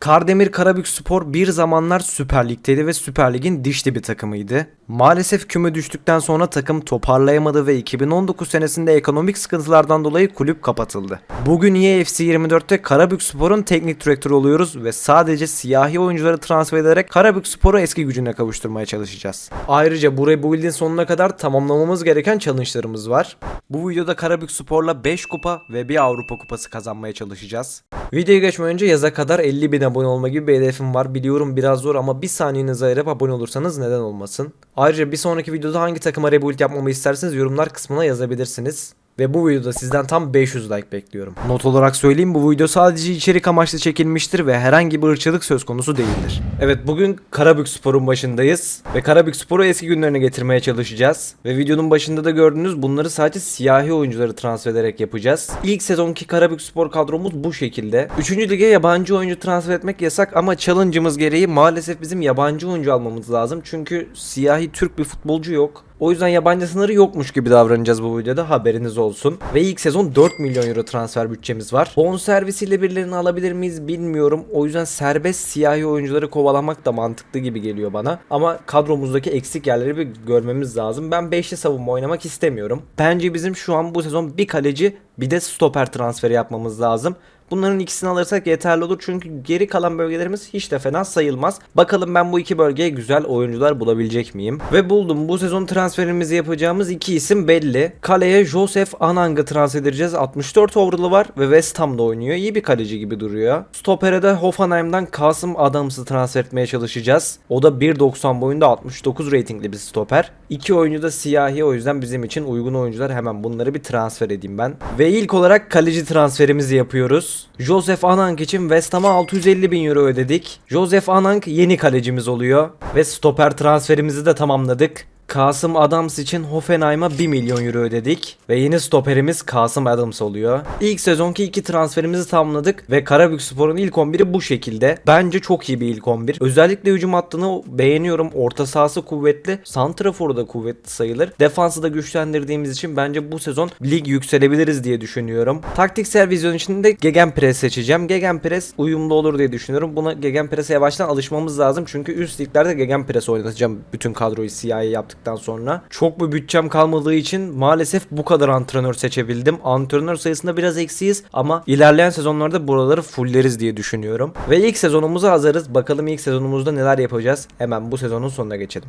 Kardemir Karabük Spor bir zamanlar Süper Lig'deydi ve Süper Lig'in dişli bir takımıydı. Maalesef küme düştükten sonra takım toparlayamadı ve 2019 senesinde ekonomik sıkıntılardan dolayı kulüp kapatıldı. Bugün EFC 24'te Karabük Spor'un teknik direktörü oluyoruz ve sadece siyahi oyuncuları transfer ederek Karabük Spor'u eski gücüne kavuşturmaya çalışacağız. Ayrıca bu rebuild'in sonuna kadar tamamlamamız gereken challenge'larımız var. Bu videoda Karabük Spor'la 5 kupa ve bir Avrupa Kupası kazanmaya çalışacağız. Videoya geçmeden önce yaza kadar 50 bin abone olma gibi bir hedefim var. Biliyorum biraz zor ama bir saniyenizi ayırıp abone olursanız neden olmasın. Ayrıca bir sonraki videoda hangi takıma rebuild yapmamı isterseniz yorumlar kısmına yazabilirsiniz. Ve bu videoda sizden tam 500 like bekliyorum. Not olarak söyleyeyim bu video sadece içerik amaçlı çekilmiştir ve herhangi bir ırkçılık söz konusu değildir. Evet bugün Karabük Spor'un başındayız ve Karabük Spor'u eski günlerine getirmeye çalışacağız. Ve videonun başında da gördüğünüz bunları sadece siyahi oyuncuları transfer ederek yapacağız. İlk sezonki Karabük Spor kadromuz bu şekilde. 3. lige yabancı oyuncu transfer etmek yasak ama challenge'ımız gereği maalesef bizim yabancı oyuncu almamız lazım. Çünkü siyahi Türk bir futbolcu yok. O yüzden yabancı sınırı yokmuş gibi davranacağız bu videoda haberiniz olsun. Ve ilk sezon 4 milyon euro transfer bütçemiz var. Bon servisiyle birilerini alabilir miyiz bilmiyorum. O yüzden serbest siyahi oyuncuları kovalamak da mantıklı gibi geliyor bana. Ama kadromuzdaki eksik yerleri bir görmemiz lazım. Ben 5'li savunma oynamak istemiyorum. Bence bizim şu an bu sezon bir kaleci bir de stoper transferi yapmamız lazım. Bunların ikisini alırsak yeterli olur çünkü geri kalan bölgelerimiz hiç de fena sayılmaz. Bakalım ben bu iki bölgeye güzel oyuncular bulabilecek miyim? Ve buldum. Bu sezon transferimizi yapacağımız iki isim belli. Kaleye Joseph Anang'ı transfer edeceğiz. 64 overall'ı var ve West Ham'da oynuyor. İyi bir kaleci gibi duruyor. Stoper'e de Hoffenheim'dan Kasım Adams'ı transfer etmeye çalışacağız. O da 1.90 boyunda 69 ratingli bir stoper. İki oyuncu da siyahi o yüzden bizim için uygun oyuncular. Hemen bunları bir transfer edeyim ben. Ve ilk olarak kaleci transferimizi yapıyoruz. Joseph Anang için West Ham'a 650 bin euro ödedik. Joseph Anang yeni kalecimiz oluyor. Ve stoper transferimizi de tamamladık. Kasım Adams için Hoffenheim'a 1 milyon euro ödedik ve yeni stoperimiz Kasım Adams oluyor. İlk sezonki iki transferimizi tamamladık ve Karabük Spor'un ilk 11'i bu şekilde. Bence çok iyi bir ilk 11. Özellikle hücum hattını beğeniyorum. Orta sahası kuvvetli. Santrafor'u da kuvvetli sayılır. Defansı da güçlendirdiğimiz için bence bu sezon lig yükselebiliriz diye düşünüyorum. Taktiksel vizyon için de Gegenpress seçeceğim. Gegenpress uyumlu olur diye düşünüyorum. Buna Gegenpress'e yavaştan alışmamız lazım. Çünkü üst liglerde Gegenpress oynatacağım bütün kadroyu CIA yaptık yaptıktan sonra çok bir bütçem kalmadığı için maalesef bu kadar antrenör seçebildim. Antrenör sayısında biraz eksiyiz ama ilerleyen sezonlarda buraları fulleriz diye düşünüyorum. Ve ilk sezonumuza hazırız. Bakalım ilk sezonumuzda neler yapacağız. Hemen bu sezonun sonuna geçelim.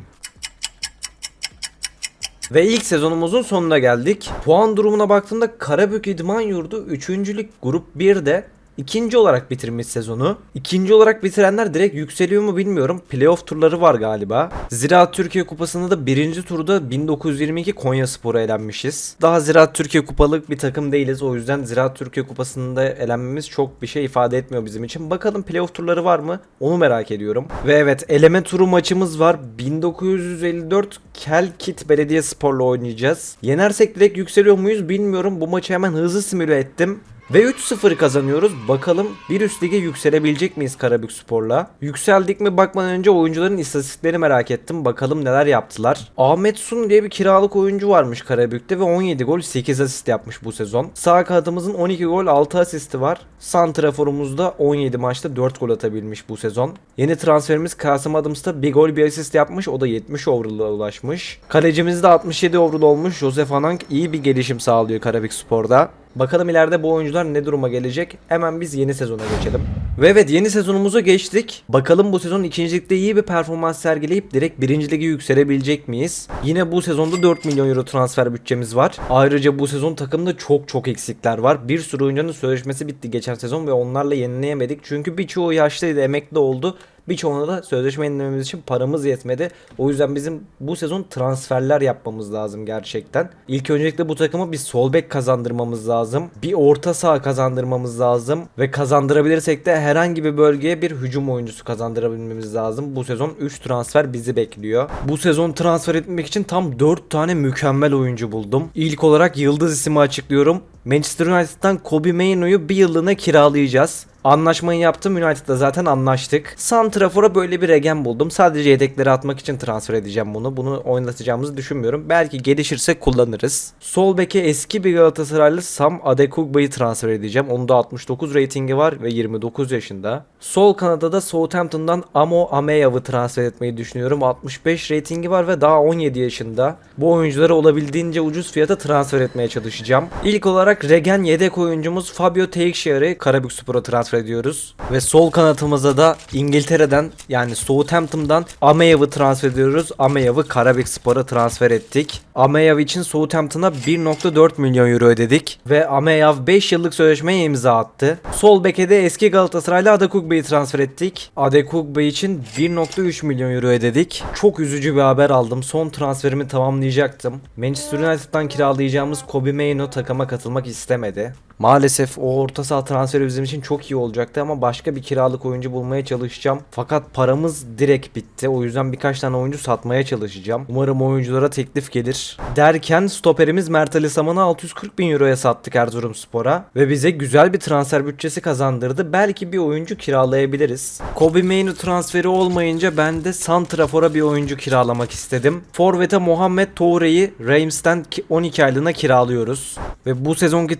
Ve ilk sezonumuzun sonuna geldik. Puan durumuna baktığımda Karabük İdman Yurdu 3. Lig Grup 1'de İkinci olarak bitirmiş sezonu. İkinci olarak bitirenler direkt yükseliyor mu bilmiyorum. Playoff turları var galiba. Ziraat Türkiye Kupası'nda da birinci turda 1922 Konya Spor'a elenmişiz. Daha Ziraat Türkiye Kupalık bir takım değiliz. O yüzden Ziraat Türkiye Kupası'nda elenmemiz çok bir şey ifade etmiyor bizim için. Bakalım playoff turları var mı? Onu merak ediyorum. Ve evet eleme turu maçımız var. 1954 Kelkit Belediye Spor'la oynayacağız. Yenersek direkt yükseliyor muyuz bilmiyorum. Bu maçı hemen hızlı simüle ettim. Ve 3-0 kazanıyoruz. Bakalım bir üst lige yükselebilecek miyiz Karabük Spor'la? Yükseldik mi bakmadan önce oyuncuların istatistiklerini merak ettim. Bakalım neler yaptılar. Ahmet Sun diye bir kiralık oyuncu varmış Karabük'te ve 17 gol 8 asist yapmış bu sezon. Sağ kanadımızın 12 gol 6 asisti var. Santraforumuzda 17 maçta 4 gol atabilmiş bu sezon. Yeni transferimiz Kasım Adams'ta 1 gol 1 asist yapmış. O da 70 overall'a ulaşmış. Kalecimiz de 67 overall olmuş. Josef Anang iyi bir gelişim sağlıyor Karabük Spor'da. Bakalım ileride bu oyuncular ne duruma gelecek. Hemen biz yeni sezona geçelim. Ve evet yeni sezonumuza geçtik. Bakalım bu sezon ikincilikte iyi bir performans sergileyip direkt birinci lige yükselebilecek miyiz? Yine bu sezonda 4 milyon euro transfer bütçemiz var. Ayrıca bu sezon takımda çok çok eksikler var. Bir sürü oyuncunun sözleşmesi bitti geçen sezon ve onlarla yenileyemedik. Çünkü birçoğu yaşlıydı, emekli oldu. Birçoğuna da sözleşme yenilememiz için paramız yetmedi. O yüzden bizim bu sezon transferler yapmamız lazım gerçekten. İlk öncelikle bu takımı bir sol bek kazandırmamız lazım. Bir orta saha kazandırmamız lazım. Ve kazandırabilirsek de herhangi bir bölgeye bir hücum oyuncusu kazandırabilmemiz lazım. Bu sezon 3 transfer bizi bekliyor. Bu sezon transfer etmek için tam 4 tane mükemmel oyuncu buldum. İlk olarak Yıldız ismi açıklıyorum. Manchester United'dan Kobe Mainoo'yu bir yıllığına kiralayacağız. Anlaşmayı yaptım. United'da zaten anlaştık. Santrafor'a böyle bir regen buldum. Sadece yedekleri atmak için transfer edeceğim bunu. Bunu oynatacağımızı düşünmüyorum. Belki gelişirse kullanırız. Sol beke eski bir Galatasaraylı Sam Adekugba'yı transfer edeceğim. Onun da 69 ratingi var ve 29 yaşında. Sol kanada da Southampton'dan Amo Ameyav'ı transfer etmeyi düşünüyorum. 65 ratingi var ve daha 17 yaşında. Bu oyuncuları olabildiğince ucuz fiyata transfer etmeye çalışacağım. İlk olarak regen yedek oyuncumuz Fabio Teixeira'yı Karabükspor'a transfer ediyoruz. Ve sol kanatımıza da İngiltere'den yani Southampton'dan Ameyav'ı transfer ediyoruz. Ameyav'ı Karabükspor'a transfer ettik. Ameyav için Southampton'a 1.4 milyon euro ödedik. Ve Ameyav 5 yıllık sözleşmeye imza attı. Sol beke de eski Galatasaraylı Adekugbe'yi transfer ettik. Adekugbe için 1.3 milyon euro ödedik. Çok üzücü bir haber aldım. Son transferimi tamamlayacaktım. Manchester United'dan kiralayacağımız Kobe Mainoo takıma katılmak istemedi. Maalesef o orta saha transferi bizim için çok iyi olacaktı ama başka bir kiralık oyuncu bulmaya çalışacağım. Fakat paramız direkt bitti. O yüzden birkaç tane oyuncu satmaya çalışacağım. Umarım oyunculara teklif gelir. Derken stoperimiz Mert Ali Saman'ı 640 bin euroya sattık Erzurumspor'a. Ve bize güzel bir transfer bütçesi kazandırdı. Belki bir oyuncu kiralayabiliriz. Kobe Mainoo transferi olmayınca ben de Santrafor'a bir oyuncu kiralamak istedim. Forvet'e Muhammed Toure'yi Reims'ten ki- 12 aylığına kiralıyoruz. Ve bu sezonki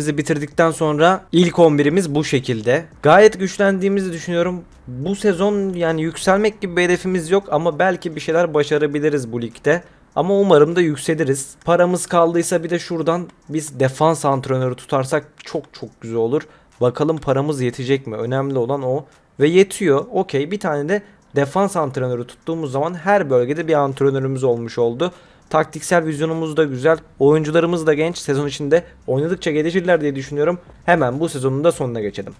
transferlerimizi bitirdikten sonra ilk 11'imiz bu şekilde. Gayet güçlendiğimizi düşünüyorum. Bu sezon yani yükselmek gibi bir hedefimiz yok ama belki bir şeyler başarabiliriz bu ligde. Ama umarım da yükseliriz. Paramız kaldıysa bir de şuradan biz defans antrenörü tutarsak çok çok güzel olur. Bakalım paramız yetecek mi? Önemli olan o. Ve yetiyor. Okey bir tane de defans antrenörü tuttuğumuz zaman her bölgede bir antrenörümüz olmuş oldu. Taktiksel vizyonumuz da güzel. Oyuncularımız da genç. Sezon içinde oynadıkça gelişirler diye düşünüyorum. Hemen bu sezonun da sonuna geçelim.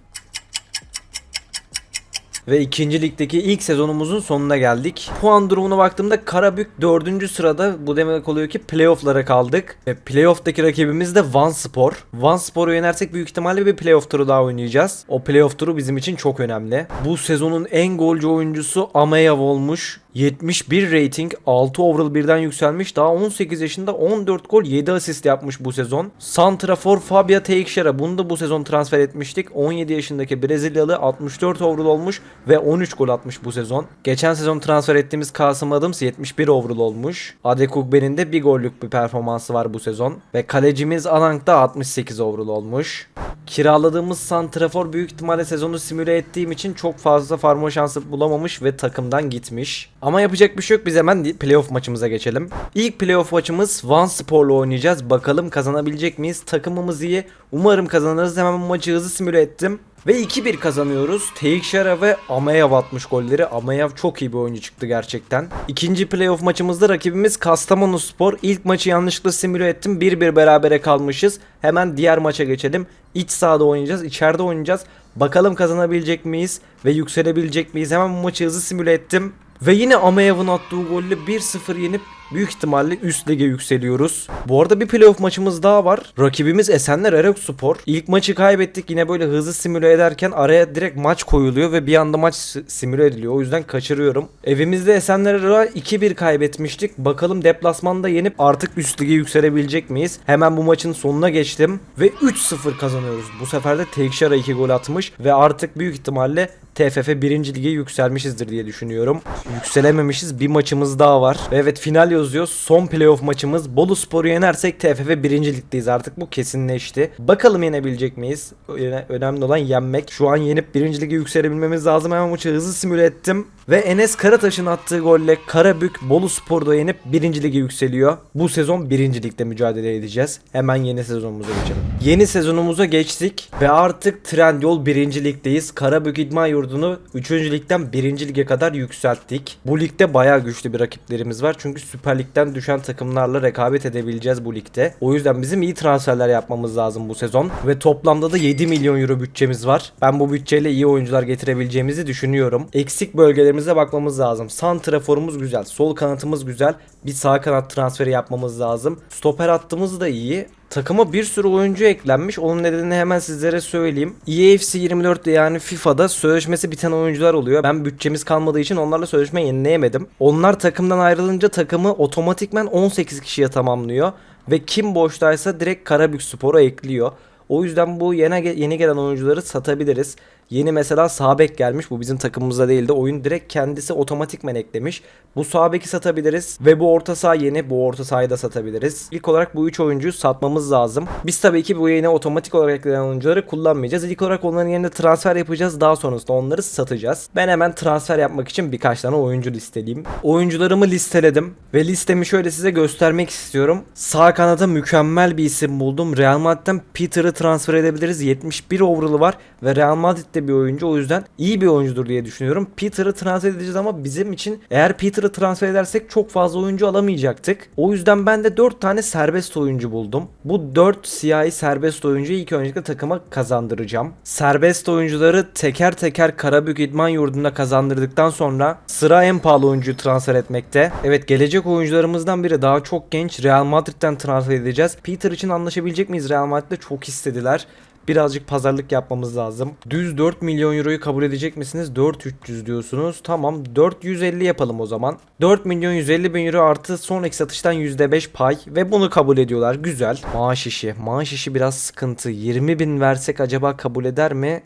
Ve ikinci ligdeki ilk sezonumuzun sonuna geldik. Puan durumuna baktığımda Karabük 4. sırada. Bu demek oluyor ki playoff'lara kaldık. Ve playoff'taki rakibimiz de Van Spor. Van Spor'u yenersek büyük ihtimalle bir playoff turu daha oynayacağız. O playoff turu bizim için çok önemli. Bu sezonun en golcü oyuncusu Ameyav olmuş. 71 rating, 6 overall birden yükselmiş. Daha 18 yaşında 14 gol 7 asist yapmış bu sezon. Santrafor Fabio Teixeira bunu da bu sezon transfer etmiştik. 17 yaşındaki Brezilyalı 64 overall olmuş ve 13 gol atmış bu sezon. Geçen sezon transfer ettiğimiz Kasım Adams 71 overall olmuş. Adekugbe'nin de bir gollük bir performansı var bu sezon. Ve kalecimiz Anang da 68 overall olmuş. Kiraladığımız Santrafor büyük ihtimalle sezonu simüle ettiğim için çok fazla farma şansı bulamamış ve takımdan gitmiş. Ama yapacak bir şey yok biz hemen playoff maçımıza geçelim. İlk playoff maçımız Van Spor'la oynayacağız. Bakalım kazanabilecek miyiz? Takımımız iyi. Umarım kazanırız. Hemen bu maçı hızlı simüle ettim. Ve 2-1 kazanıyoruz. Teixeira ve Ameyav atmış golleri. Ameyav çok iyi bir oyuncu çıktı gerçekten. İkinci playoff maçımızda rakibimiz Kastamonu Spor. İlk maçı yanlışlıkla simüle ettim. 1-1 berabere kalmışız. Hemen diğer maça geçelim. İç sahada oynayacağız. içeride oynayacağız. Bakalım kazanabilecek miyiz? Ve yükselebilecek miyiz? Hemen bu maçı hızlı simüle ettim. Ve yine Ameyav'ın attığı golle 1-0 yenip büyük ihtimalle üst lige yükseliyoruz. Bu arada bir playoff maçımız daha var. Rakibimiz Esenler Erekspor. İlk maçı kaybettik yine böyle hızlı simüle ederken araya direkt maç koyuluyor ve bir anda maç si- simüle ediliyor. O yüzden kaçırıyorum. Evimizde Esenler Erek'a 2-1 kaybetmiştik. Bakalım deplasmanda yenip artık üst lige yükselebilecek miyiz? Hemen bu maçın sonuna geçtim ve 3-0 kazanıyoruz. Bu sefer de Tekşar'a 2 gol atmış ve artık büyük ihtimalle TFF 1. lige yükselmişizdir diye düşünüyorum. Yükselememişiz. Bir maçımız daha var. Ve evet final yazıyor. Son playoff maçımız. Bolu Spor'u yenersek TFF 1. ligdeyiz artık. Bu kesinleşti. Bakalım yenebilecek miyiz? Öne- Önemli olan yenmek. Şu an yenip 1. lige yükselebilmemiz lazım. Hemen maçı hızlı simüle ettim. Ve Enes Karataş'ın attığı golle Karabük Bolu Spor'da yenip 1. lige yükseliyor. Bu sezon 1. ligde mücadele edeceğiz. Hemen yeni sezonumuza geçelim. Yeni sezonumuza geçtik ve artık Trendyol 1. ligdeyiz. Karabük İdman Yurdu'nu 3. ligden 1. lige kadar yükselttik. Bu ligde bayağı güçlü bir rakiplerimiz var. Çünkü Süper Lig'den düşen takımlarla rekabet edebileceğiz bu ligde. O yüzden bizim iyi transferler yapmamız lazım bu sezon. Ve toplamda da 7 milyon euro bütçemiz var. Ben bu bütçeyle iyi oyuncular getirebileceğimizi düşünüyorum. Eksik bölgelerimize bakmamız lazım. Santraforumuz güzel. Sol kanatımız güzel. Bir sağ kanat transferi yapmamız lazım. Stoper hattımız da iyi. Takıma bir sürü oyuncu eklenmiş. Onun nedenini hemen sizlere söyleyeyim. EAFC 24'te yani FIFA'da sözleşmesi biten oyuncular oluyor. Ben bütçemiz kalmadığı için onlarla sözleşme yenileyemedim. Onlar takımdan ayrılınca takımı otomatikmen 18 kişiye tamamlıyor. Ve kim boştaysa direkt Karabük Spor'a ekliyor. O yüzden bu yeni, yeni gelen oyuncuları satabiliriz. Yeni mesela sağ bek gelmiş. Bu bizim takımımızda değildi. Oyun direkt kendisi otomatikmen eklemiş. Bu sağ beki satabiliriz ve bu orta saha yeni. Bu orta sahayı da satabiliriz. İlk olarak bu 3 oyuncuyu satmamız lazım. Biz tabii ki bu yeni otomatik olarak eklenen oyuncuları kullanmayacağız. İlk olarak onların yerine transfer yapacağız. Daha sonrasında onları satacağız. Ben hemen transfer yapmak için birkaç tane oyuncu listeleyeyim. Oyuncularımı listeledim ve listemi şöyle size göstermek istiyorum. Sağ kanada mükemmel bir isim buldum. Real Madrid'den Peter'ı transfer edebiliriz. 71 overall'ı var ve Real Madrid'de bir oyuncu. O yüzden iyi bir oyuncudur diye düşünüyorum. Peter'ı transfer edeceğiz ama bizim için eğer Peter'ı transfer edersek çok fazla oyuncu alamayacaktık. O yüzden ben de 4 tane serbest oyuncu buldum. Bu 4 siyahi serbest oyuncuyu ilk öncelikle takıma kazandıracağım. Serbest oyuncuları teker teker Karabük İdman Yurdu'nda kazandırdıktan sonra sıra en pahalı oyuncuyu transfer etmekte. Evet gelecek oyuncularımızdan biri daha çok genç Real Madrid'den transfer edeceğiz. Peter için anlaşabilecek miyiz Real Madrid'de çok istediler. Birazcık pazarlık yapmamız lazım. Düz 4 milyon euroyu kabul edecek misiniz? 4300 diyorsunuz. Tamam 450 yapalım o zaman. 4 milyon 150 bin euro artı sonraki satıştan %5 pay ve bunu kabul ediyorlar. Güzel. Maaş işi. Maaş işi biraz sıkıntı. 20 bin versek acaba kabul eder mi?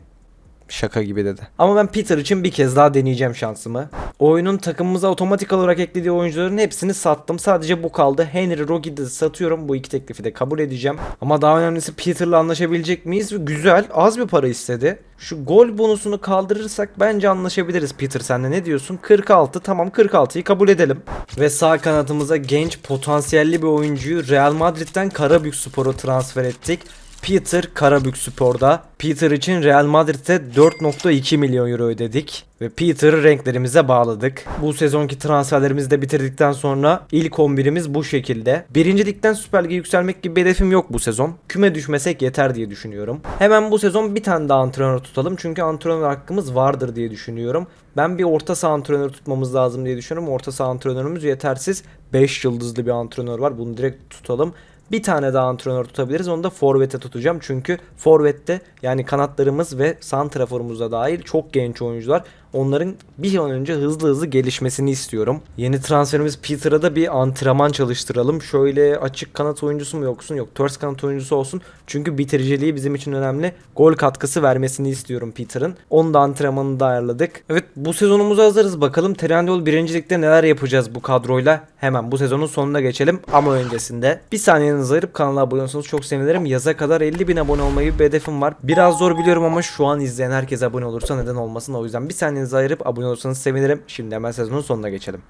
Şaka gibi dedi. Ama ben Peter için bir kez daha deneyeceğim şansımı. Oyunun takımımıza otomatik olarak eklediği oyuncuların hepsini sattım. Sadece bu kaldı. Henry Rogid'i satıyorum. Bu iki teklifi de kabul edeceğim. Ama daha önemlisi Peter'la anlaşabilecek miyiz? Güzel. Az bir para istedi. Şu gol bonusunu kaldırırsak bence anlaşabiliriz Peter senle ne diyorsun? 46 tamam 46'yı kabul edelim. Ve sağ kanatımıza genç potansiyelli bir oyuncuyu Real Madrid'den Karabükspor'a transfer ettik. Peter Karabük Spor'da. Peter için Real Madrid'e 4.2 milyon euro ödedik ve Peter'ı renklerimize bağladık. Bu sezonki transferlerimizi de bitirdikten sonra ilk 11'imiz bu şekilde. Birinci ligden Süper Lig'e yükselmek gibi bir hedefim yok bu sezon. Küme düşmesek yeter diye düşünüyorum. Hemen bu sezon bir tane daha antrenör tutalım çünkü antrenör hakkımız vardır diye düşünüyorum. Ben bir orta saha antrenörü tutmamız lazım diye düşünüyorum. Orta saha antrenörümüz yetersiz. 5 yıldızlı bir antrenör var. Bunu direkt tutalım. Bir tane daha antrenör tutabiliriz. Onu da forvete tutacağım. Çünkü forvette yani kanatlarımız ve santraforumuz da dahil çok genç oyuncular. Onların bir an önce hızlı hızlı gelişmesini istiyorum. Yeni transferimiz Peter'a da bir antrenman çalıştıralım. Şöyle açık kanat oyuncusu mu yoksun? Yok ters kanat oyuncusu olsun. Çünkü bitiriciliği bizim için önemli. Gol katkısı vermesini istiyorum Peter'ın. Onu da antrenmanını da ayarladık. Evet bu sezonumuza hazırız. Bakalım Trendyol birincilikte neler yapacağız bu kadroyla. Hemen bu sezonun sonuna geçelim. Ama öncesinde bir saniyenizi ayırıp kanala abone olursanız çok sevinirim. Yaza kadar 50 bin abone olmayı bir hedefim var. Biraz zor biliyorum ama şu an izleyen herkes abone olursa neden olmasın. O yüzden bir saniyenizi ayırıp abone olursanız sevinirim. Şimdi hemen sezonun sonuna geçelim.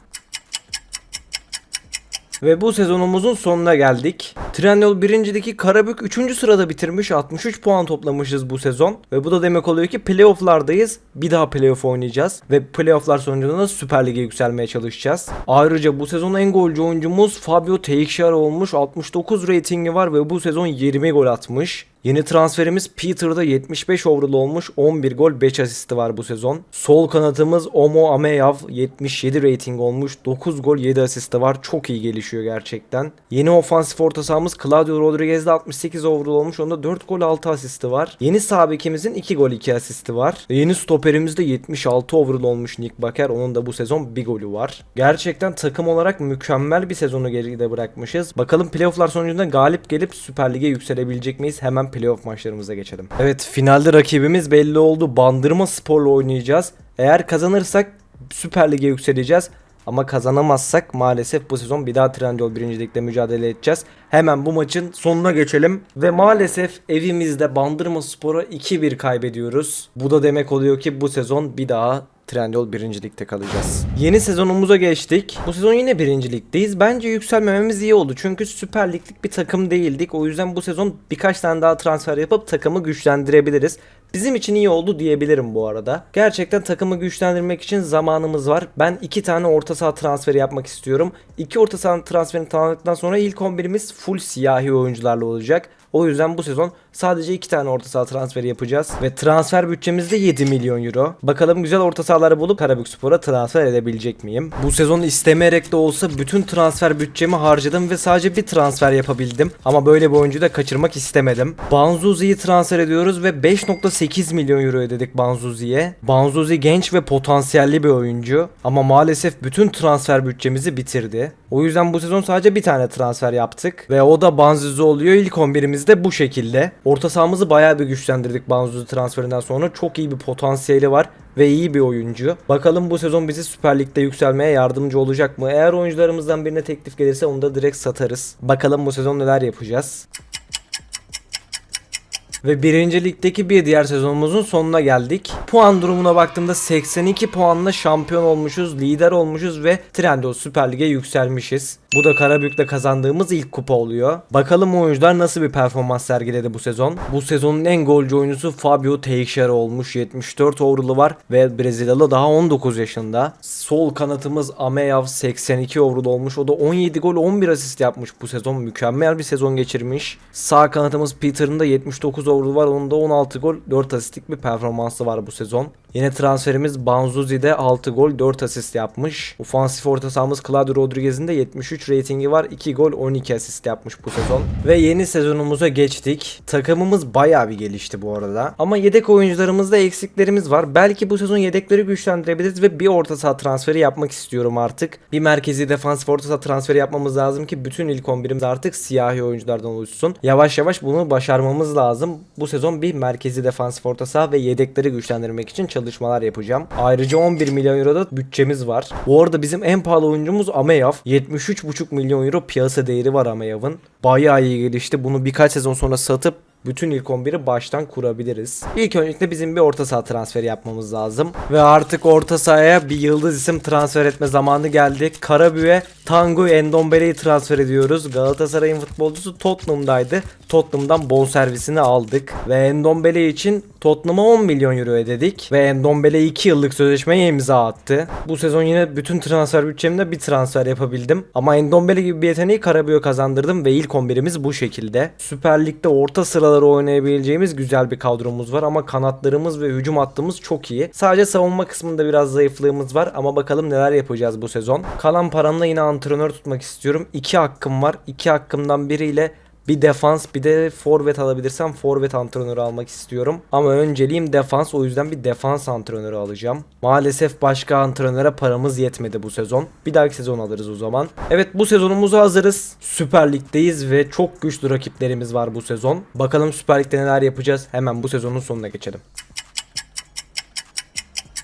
Ve bu sezonumuzun sonuna geldik. Trendyol birinciliği Karabük 3. sırada bitirmiş. 63 puan toplamışız bu sezon. Ve bu da demek oluyor ki playofflardayız. Bir daha playoff oynayacağız. Ve playofflar sonucunda da Süper Lig'e yükselmeye çalışacağız. Ayrıca bu sezon en golcü oyuncumuz Fabio Teixeira olmuş. 69 ratingi var ve bu sezon 20 gol atmış. Yeni transferimiz Peter'da 75 overall olmuş. 11 gol 5 asisti var bu sezon. Sol kanatımız Omo Ameyav 77 rating olmuş. 9 gol 7 asisti var. Çok iyi gelişiyor gerçekten. Yeni ofansif orta sahamız Claudio Rodriguez'de 68 overall olmuş. Onda 4 gol 6 asisti var. Yeni sağ bekimizin 2 gol 2 asisti var. Yeni stoperimizde 76 overall olmuş Nick Baker. Onun da bu sezon bir golü var. Gerçekten takım olarak mükemmel bir sezonu geride bırakmışız. Bakalım playofflar sonucunda galip gelip Süper Lig'e yükselebilecek miyiz? Hemen playoff maçlarımıza geçelim. Evet finalde rakibimiz belli oldu. Bandırma Spor'la oynayacağız. Eğer kazanırsak Süper Lig'e yükseleceğiz. Ama kazanamazsak maalesef bu sezon bir daha Trendyol birincilikte mücadele edeceğiz. Hemen bu maçın sonuna geçelim. Ve maalesef evimizde Bandırma Spor'a 2-1 kaybediyoruz. Bu da demek oluyor ki bu sezon bir daha Trendyol birincilikte kalacağız. Yeni sezonumuza geçtik. Bu sezon yine birincilikteyiz. Bence yükselmememiz iyi oldu. Çünkü Süper Lig'lik bir takım değildik. O yüzden bu sezon birkaç tane daha transfer yapıp takımı güçlendirebiliriz. Bizim için iyi oldu diyebilirim bu arada. Gerçekten takımı güçlendirmek için zamanımız var. Ben iki tane orta saha transferi yapmak istiyorum. İki orta saha transferini tamamladıktan sonra ilk 11'imiz full siyahi oyuncularla olacak. O yüzden bu sezon sadece iki tane orta saha transferi yapacağız. Ve transfer bütçemiz de 7 milyon euro. Bakalım güzel orta sahaları bulup Karabükspor'a transfer edebilecek miyim? Bu sezon istemeyerek de olsa bütün transfer bütçemi harcadım ve sadece bir transfer yapabildim. Ama böyle bir oyuncuyu da kaçırmak istemedim. Banzuzi'yi transfer ediyoruz ve 5.8 milyon euro ödedik Banzuzi'ye. Banzuzi genç ve potansiyelli bir oyuncu. Ama maalesef bütün transfer bütçemizi bitirdi. O yüzden bu sezon sadece bir tane transfer yaptık. Ve o da Banzuzi oluyor. İlk 11'imiz de bu şekilde. Orta sahamızı bayağı bir güçlendirdik Banzuzu transferinden sonra. Çok iyi bir potansiyeli var ve iyi bir oyuncu. Bakalım bu sezon bizi Süper Lig'de yükselmeye yardımcı olacak mı? Eğer oyuncularımızdan birine teklif gelirse onu da direkt satarız. Bakalım bu sezon neler yapacağız. Ve birinci ligdeki bir diğer sezonumuzun sonuna geldik. Puan durumuna baktığımda 82 puanla şampiyon olmuşuz, lider olmuşuz ve Trendyol Süper Lig'e yükselmişiz. Bu da Karabük'te kazandığımız ilk kupa oluyor. Bakalım oyuncular nasıl bir performans sergiledi bu sezon. Bu sezonun en golcü oyuncusu Fabio Teixeira olmuş. 74 overall'ı var ve Brezilyalı daha 19 yaşında. Sol kanatımız Ameyav 82 overall olmuş. O da 17 gol 11 asist yapmış bu sezon. Mükemmel bir sezon geçirmiş. Sağ kanatımız Peter'ın da 79 overall var. Onun da 16 gol 4 asistlik bir performansı var bu sezon. Yine transferimiz Banzuzi'de 6 gol 4 asist yapmış. Ofansif orta sahamız Claudio Rodriguez'in de 73 ratingi var. 2 gol 12 asist yapmış bu sezon. Ve yeni sezonumuza geçtik. Takımımız bayağı bir gelişti bu arada. Ama yedek oyuncularımızda eksiklerimiz var. Belki bu sezon yedekleri güçlendirebiliriz ve bir orta saha transferi yapmak istiyorum artık. Bir merkezi defansif orta saha transferi yapmamız lazım ki bütün ilk 11'imiz artık siyahi oyunculardan oluşsun. Yavaş yavaş bunu başarmamız lazım. Bu sezon bir merkezi defansif orta saha ve yedekleri güçlendirmek için çalışmalar yapacağım. Ayrıca 11 milyon euro da bütçemiz var. Bu arada bizim en pahalı oyuncumuz Ameyav. 73,5 milyon euro piyasa değeri var Ameyav'ın. Bayağı iyi gelişti. Bunu birkaç sezon sonra satıp bütün ilk 11'i baştan kurabiliriz. İlk öncelikle bizim bir orta saha transferi yapmamız lazım. Ve artık orta sahaya bir yıldız isim transfer etme zamanı geldi. Karabü'ye Tangu Endombele'yi transfer ediyoruz. Galatasaray'ın futbolcusu Tottenham'daydı. Tottenham'dan bonservisini aldık. Ve Endombele için Tottenham'a 10 milyon euro ödedik. Ve Endombele 2 yıllık sözleşmeye imza attı. Bu sezon yine bütün transfer bütçemde bir transfer yapabildim. Ama Endombele gibi bir yeteneği Karabü'ye kazandırdım ve ilk 11'imiz bu şekilde. Süper Lig'de orta sıraları oynayabileceğimiz güzel bir kadromuz var ama kanatlarımız ve hücum hattımız çok iyi. Sadece savunma kısmında biraz zayıflığımız var ama bakalım neler yapacağız bu sezon. Kalan paramla yine antrenör tutmak istiyorum. 2 hakkım var. 2 hakkımdan biriyle bir defans bir de forvet alabilirsem forvet antrenörü almak istiyorum. Ama önceliğim defans o yüzden bir defans antrenörü alacağım. Maalesef başka antrenöre paramız yetmedi bu sezon. Bir dahaki sezon alırız o zaman. Evet bu sezonumuza hazırız. Süper Lig'deyiz ve çok güçlü rakiplerimiz var bu sezon. Bakalım Süper Lig'de neler yapacağız. Hemen bu sezonun sonuna geçelim.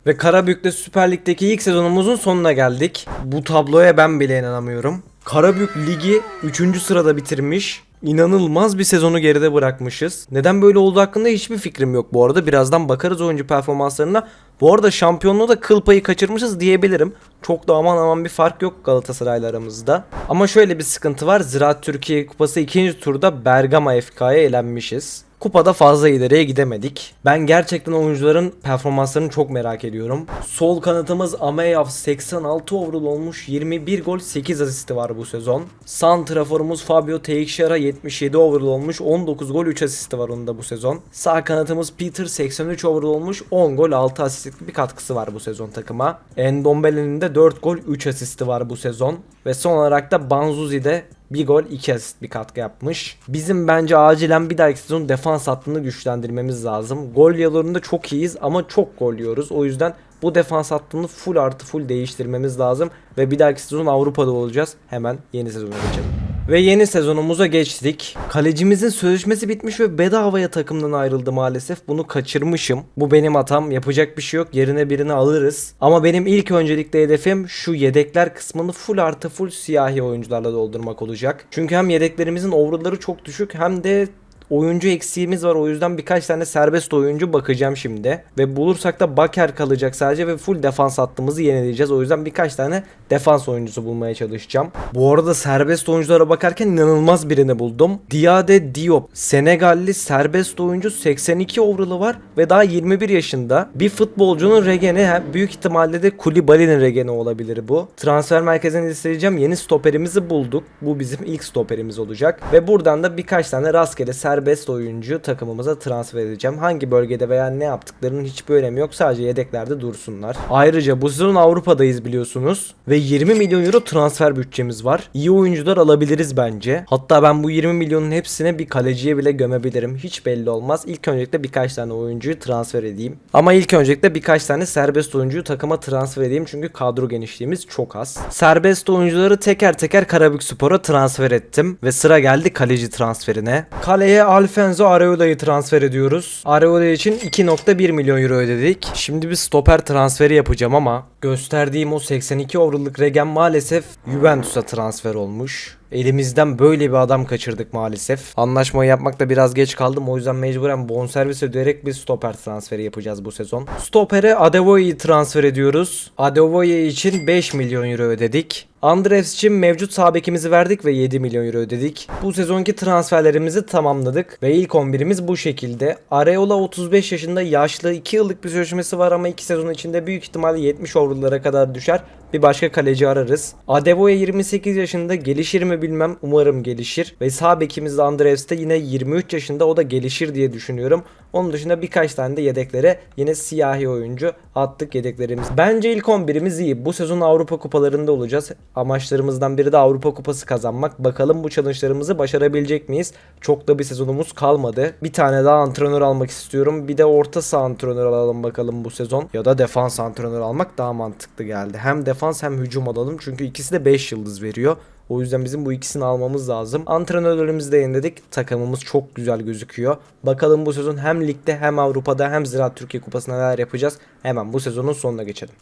Ve Karabük'te Süper Lig'deki ilk sezonumuzun sonuna geldik. Bu tabloya ben bile inanamıyorum. Karabük Ligi 3. sırada bitirmiş. İnanılmaz bir sezonu geride bırakmışız. Neden böyle olduğu hakkında hiçbir fikrim yok bu arada. Birazdan bakarız oyuncu performanslarına. Bu arada şampiyonluğu da kıl payı kaçırmışız diyebilirim. Çok da aman aman bir fark yok Galatasaray'la aramızda. Ama şöyle bir sıkıntı var. Ziraat Türkiye Kupası 2. turda Bergama FK'ya elenmişiz. Kupada fazla ileriye gidemedik. Ben gerçekten oyuncuların performanslarını çok merak ediyorum. Sol kanatımız Ameyav 86 overall olmuş. 21 gol 8 asisti var bu sezon. Santraforumuz Fabio Teixeira 77 overall olmuş. 19 gol 3 asisti var onun da bu sezon. Sağ kanatımız Peter 83 overall olmuş. 10 gol 6 asistlik bir katkısı var bu sezon takıma. Endombele'nin de 4 gol 3 asisti var bu sezon. Ve son olarak da Banzuzi'de bir gol 2 asist bir katkı yapmış. Bizim bence acilen bir dahaki sezon defans hattını güçlendirmemiz lazım. Gol yollarında çok iyiyiz ama çok gol yiyoruz. O yüzden bu defans hattını full artı full değiştirmemiz lazım. Ve bir dahaki sezon Avrupa'da olacağız. Hemen yeni sezona geçelim. Ve yeni sezonumuza geçtik. Kalecimizin sözleşmesi bitmiş ve bedavaya takımdan ayrıldı maalesef. Bunu kaçırmışım. Bu benim hatam. Yapacak bir şey yok. Yerine birini alırız. Ama benim ilk öncelikle hedefim şu yedekler kısmını full artı full siyahi oyuncularla doldurmak olacak. Çünkü hem yedeklerimizin overall'ları çok düşük hem de oyuncu eksiğimiz var. O yüzden birkaç tane serbest oyuncu bakacağım şimdi. Ve bulursak da Baker kalacak sadece ve full defans hattımızı yenileyeceğiz. O yüzden birkaç tane defans oyuncusu bulmaya çalışacağım. Bu arada serbest oyunculara bakarken inanılmaz birini buldum. Diade Diop. Senegalli serbest oyuncu 82 overall'ı var ve daha 21 yaşında. Bir futbolcunun regeni büyük ihtimalle de Kulibali'nin regeni olabilir bu. Transfer merkezini listeleeceğim. Yeni stoperimizi bulduk. Bu bizim ilk stoperimiz olacak. Ve buradan da birkaç tane rastgele serbest oyuncu takımımıza transfer edeceğim. Hangi bölgede veya ne yaptıklarının hiçbir önemi yok. Sadece yedeklerde dursunlar. Ayrıca bu sezon Avrupa'dayız biliyorsunuz. Ve 20 milyon euro transfer bütçemiz var. İyi oyuncular alabiliriz bence. Hatta ben bu 20 milyonun hepsine bir kaleciye bile gömebilirim. Hiç belli olmaz. İlk öncelikle birkaç tane oyuncuyu transfer edeyim. Ama ilk öncelikle birkaç tane serbest oyuncuyu takıma transfer edeyim. Çünkü kadro genişliğimiz çok az. Serbest oyuncuları teker teker Karabük Spor'a transfer ettim. Ve sıra geldi kaleci transferine. Kaleye Alfonso Areola'yı transfer ediyoruz. Areola için 2.1 milyon euro ödedik. Şimdi bir stoper transferi yapacağım ama gösterdiğim o 82 avroluk regen maalesef Juventus'a transfer olmuş. Elimizden böyle bir adam kaçırdık maalesef. Anlaşmayı yapmakta biraz geç kaldım. O yüzden mecburen bonservis ödeyerek bir stoper transferi yapacağız bu sezon. Stopere Adevoye'yi transfer ediyoruz. Adevoye için 5 milyon euro ödedik. Andres için mevcut sağ bekimizi verdik ve 7 milyon euro ödedik. Bu sezonki transferlerimizi tamamladık ve ilk 11'imiz bu şekilde. Areola 35 yaşında yaşlı 2 yıllık bir sözleşmesi var ama 2 sezon içinde büyük ihtimalle 70 avrolara kadar düşer. Bir başka kaleci ararız. Adevoye 28 yaşında gelişir mi bilmem umarım gelişir. Ve sağ bekimiz de yine 23 yaşında o da gelişir diye düşünüyorum. Onun dışında birkaç tane de yedeklere yine siyahi oyuncu attık yedeklerimiz. Bence ilk 11'imiz iyi. Bu sezon Avrupa kupalarında olacağız. Amaçlarımızdan biri de Avrupa kupası kazanmak. Bakalım bu challenge'larımızı başarabilecek miyiz? Çok da bir sezonumuz kalmadı. Bir tane daha antrenör almak istiyorum. Bir de orta saha antrenör alalım bakalım bu sezon. Ya da defans antrenör almak daha mantıklı geldi. Hem defans hem hücum alalım. Çünkü ikisi de 5 yıldız veriyor. O yüzden bizim bu ikisini almamız lazım. Antrenörlerimizi de yeniledik. Takımımız çok güzel gözüküyor. Bakalım bu sezon hem ligde hem Avrupa'da hem Ziraat Türkiye Kupası'nda neler yapacağız. Hemen bu sezonun sonuna geçelim.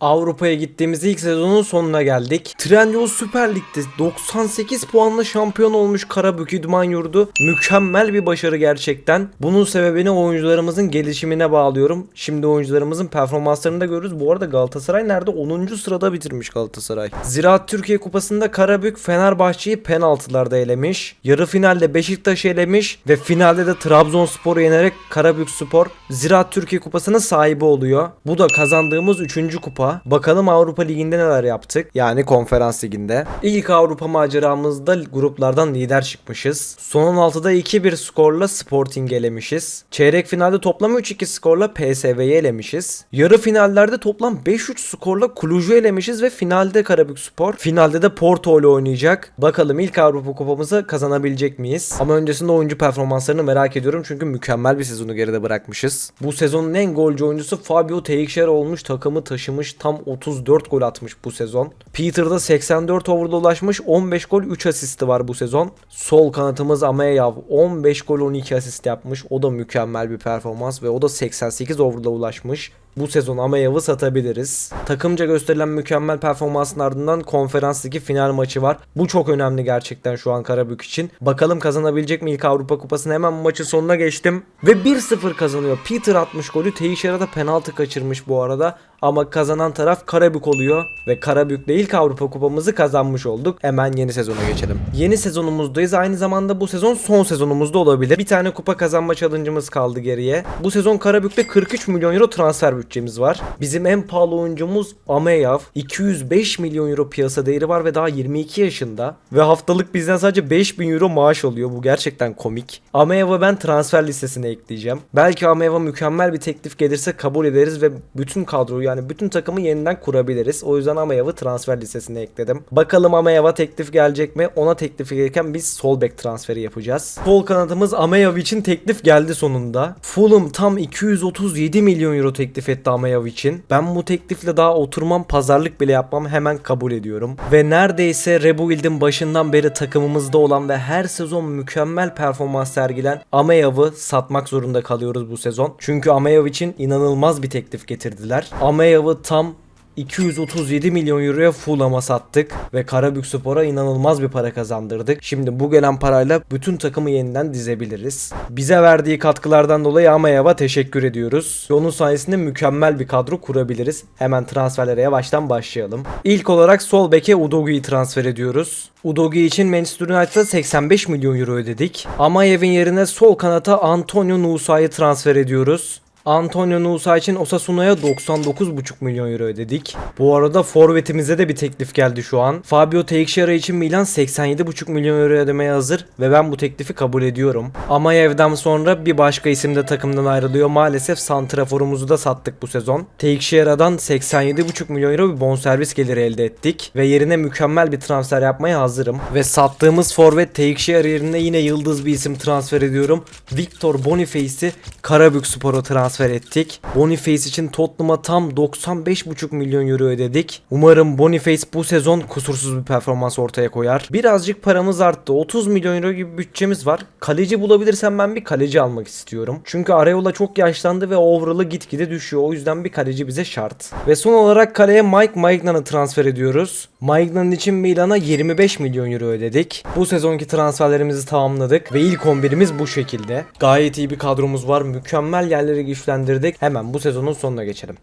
Avrupa'ya gittiğimiz ilk sezonun sonuna geldik. Trendyol Süper Lig'de 98 puanla şampiyon olmuş Karabük İdman Yurdu. Mükemmel bir başarı gerçekten. Bunun sebebini oyuncularımızın gelişimine bağlıyorum. Şimdi oyuncularımızın performanslarını da görürüz. Bu arada Galatasaray nerede? 10. sırada bitirmiş Galatasaray. Ziraat Türkiye Kupası'nda Karabük Fenerbahçe'yi penaltılarda elemiş. Yarı finalde Beşiktaş'ı elemiş ve finalde de Trabzonspor'u yenerek Karabük Spor Ziraat Türkiye Kupası'nın sahibi oluyor. Bu da kazandığımız 3. kupa. Bakalım Avrupa Ligi'nde neler yaptık. Yani konferans liginde. İlk Avrupa maceramızda gruplardan lider çıkmışız. Son 16'da 2-1 skorla Sporting elemişiz. Çeyrek finalde toplam 3-2 skorla PSV'yi elemişiz. Yarı finallerde toplam 5-3 skorla Cluj'u elemişiz ve finalde Karabük Spor. Finalde de Porto ile oynayacak. Bakalım ilk Avrupa kupamızı kazanabilecek miyiz? Ama öncesinde oyuncu performanslarını merak ediyorum çünkü mükemmel bir sezonu geride bırakmışız. Bu sezonun en golcü oyuncusu Fabio Teixeira olmuş. Takımı taşımış. Tam 34 gol atmış bu sezon. Peter'da 84 over'da ulaşmış. 15 gol 3 asisti var bu sezon. Sol kanatımız Ameyav 15 gol 12 asist yapmış. O da mükemmel bir performans ve o da 88 over'da ulaşmış. Bu sezon Ameyav'ı satabiliriz. Takımca gösterilen mükemmel performansın ardından konferans ligi final maçı var. Bu çok önemli gerçekten şu an Karabük için. Bakalım kazanabilecek mi ilk Avrupa Kupası'nı hemen maçın sonuna geçtim. Ve 1-0 kazanıyor. Peter atmış golü. Teixeira da penaltı kaçırmış bu arada. Ama kazanan taraf Karabük oluyor. Ve Karabük'le ilk Avrupa Kupamızı kazanmış olduk. Hemen yeni sezona geçelim. Yeni sezonumuzdayız. Aynı zamanda bu sezon son sezonumuzda olabilir. Bir tane kupa kazanma challenge'ımız kaldı geriye. Bu sezon Karabük'te 43 milyon euro transfer bütçemiz var. Bizim en pahalı oyuncumuz Ameyav. 205 milyon euro piyasa değeri var ve daha 22 yaşında. Ve haftalık bizden sadece 5000 euro maaş alıyor. Bu gerçekten komik. Ameyav'ı ben transfer listesine ekleyeceğim. Belki Ameyav'a mükemmel bir teklif gelirse kabul ederiz ve bütün kadroyu yani bütün takımı yeniden kurabiliriz. O yüzden Ameyav'ı transfer listesine ekledim. Bakalım Ameyav'a teklif gelecek mi? Ona teklif gelirken biz sol bek transferi yapacağız. Sol kanadımız Ameyav için teklif geldi sonunda. Fulham tam 237 milyon euro teklif etti Ameyav için. Ben bu teklifle daha oturmam pazarlık bile yapmam hemen kabul ediyorum. Ve neredeyse Rebuild'in başından beri takımımızda olan ve her sezon mükemmel performans sergilen Ameyav'ı satmak zorunda kalıyoruz bu sezon. Çünkü Ameyav için inanılmaz bir teklif getirdiler. Ameyav'ı tam 237 milyon euroya Fulham'a sattık ve Karabük Spor'a inanılmaz bir para kazandırdık. Şimdi bu gelen parayla bütün takımı yeniden dizebiliriz. Bize verdiği katkılardan dolayı Amayav'a teşekkür ediyoruz. Onun sayesinde mükemmel bir kadro kurabiliriz. Hemen transferlere yavaştan başlayalım. İlk olarak sol beke Udogi'yi transfer ediyoruz. Udogi için Manchester United'a 85 milyon euro ödedik. Amayev'in yerine sol kanata Antonio Nusa'yı transfer ediyoruz. Antonio Nusa için Osasuna'ya 99,5 milyon euro ödedik. Bu arada forvetimize de bir teklif geldi şu an. Fabio Teixeira için Milan 87,5 milyon euro ödemeye hazır ve ben bu teklifi kabul ediyorum. Ama evden sonra bir başka isim de takımdan ayrılıyor. Maalesef santraforumuzu da sattık bu sezon. Teixeira'dan 87,5 milyon euro bir bonservis geliri elde ettik ve yerine mükemmel bir transfer yapmaya hazırım. Ve sattığımız forvet Teixeira yerine yine yıldız bir isim transfer ediyorum. Victor Boniface'i Karabük Spor'a transfer transfer ettik. Boniface için Tottenham'a tam 95,5 milyon euro ödedik. Umarım Boniface bu sezon kusursuz bir performans ortaya koyar. Birazcık paramız arttı. 30 milyon euro gibi bütçemiz var. Kaleci bulabilirsem ben bir kaleci almak istiyorum. Çünkü Areola çok yaşlandı ve overall'ı gitgide düşüyor. O yüzden bir kaleci bize şart. Ve son olarak kaleye Mike Maignan transfer ediyoruz. Maignan için Milan'a 25 milyon euro ödedik. Bu sezonki transferlerimizi tamamladık ve ilk 11'imiz bu şekilde. Gayet iyi bir kadromuz var. Mükemmel yerleri güçlendirdik. Hemen bu sezonun sonuna geçelim.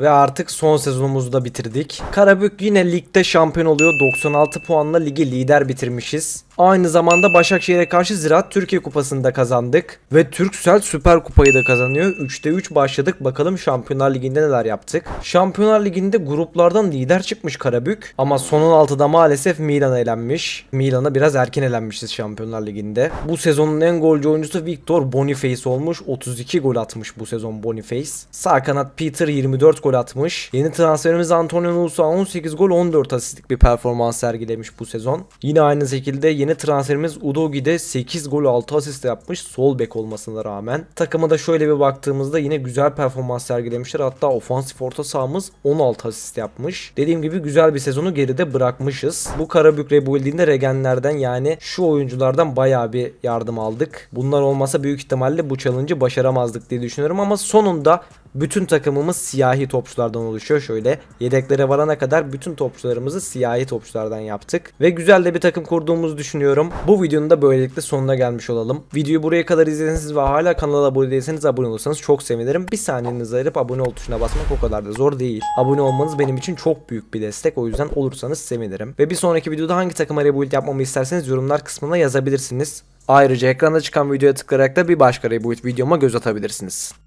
Ve artık son sezonumuzu da bitirdik. Karabük yine ligde şampiyon oluyor. 96 puanla ligi lider bitirmişiz. Aynı zamanda Başakşehir'e karşı Ziraat Türkiye Kupası'nı da kazandık. Ve Türksel Süper Kupayı da kazanıyor. 3'te 3 başladık. Bakalım Şampiyonlar Ligi'nde neler yaptık. Şampiyonlar Ligi'nde gruplardan lider çıkmış Karabük. Ama son 16'da maalesef Milan elenmiş. Milan'a biraz erken elenmişiz Şampiyonlar Ligi'nde. Bu sezonun en golcü oyuncusu Victor Boniface olmuş. 32 gol atmış bu sezon Boniface. Sağ kanat Peter 24 gol atmış. Yeni transferimiz Antonio Nusa 18 gol 14 asistlik bir performans sergilemiş bu sezon. Yine aynı şekilde yeni transferimiz Udogi de 8 gol 6 asist yapmış sol bek olmasına rağmen. Takıma da şöyle bir baktığımızda yine güzel performans sergilemişler. Hatta ofansif orta sahamız 16 asist yapmış. Dediğim gibi güzel bir sezonu geride bırakmışız. Bu Karabük Rebuild'inde regenlerden yani şu oyunculardan bayağı bir yardım aldık. Bunlar olmasa büyük ihtimalle bu challenge'ı başaramazdık diye düşünüyorum ama sonunda bütün takımımız siyahi topçulardan oluşuyor. Şöyle yedeklere varana kadar bütün topçularımızı siyahi topçulardan yaptık. Ve güzel de bir takım kurduğumuzu düşünüyorum. Bu videonun da böylelikle sonuna gelmiş olalım. Videoyu buraya kadar izlediyseniz ve hala kanala abone değilseniz abone olursanız çok sevinirim. Bir saniyenizi ayırıp abone ol tuşuna basmak o kadar da zor değil. Abone olmanız benim için çok büyük bir destek. O yüzden olursanız sevinirim. Ve bir sonraki videoda hangi takıma rebuild yapmamı isterseniz yorumlar kısmına yazabilirsiniz. Ayrıca ekranda çıkan videoya tıklayarak da bir başka rebuild videoma göz atabilirsiniz.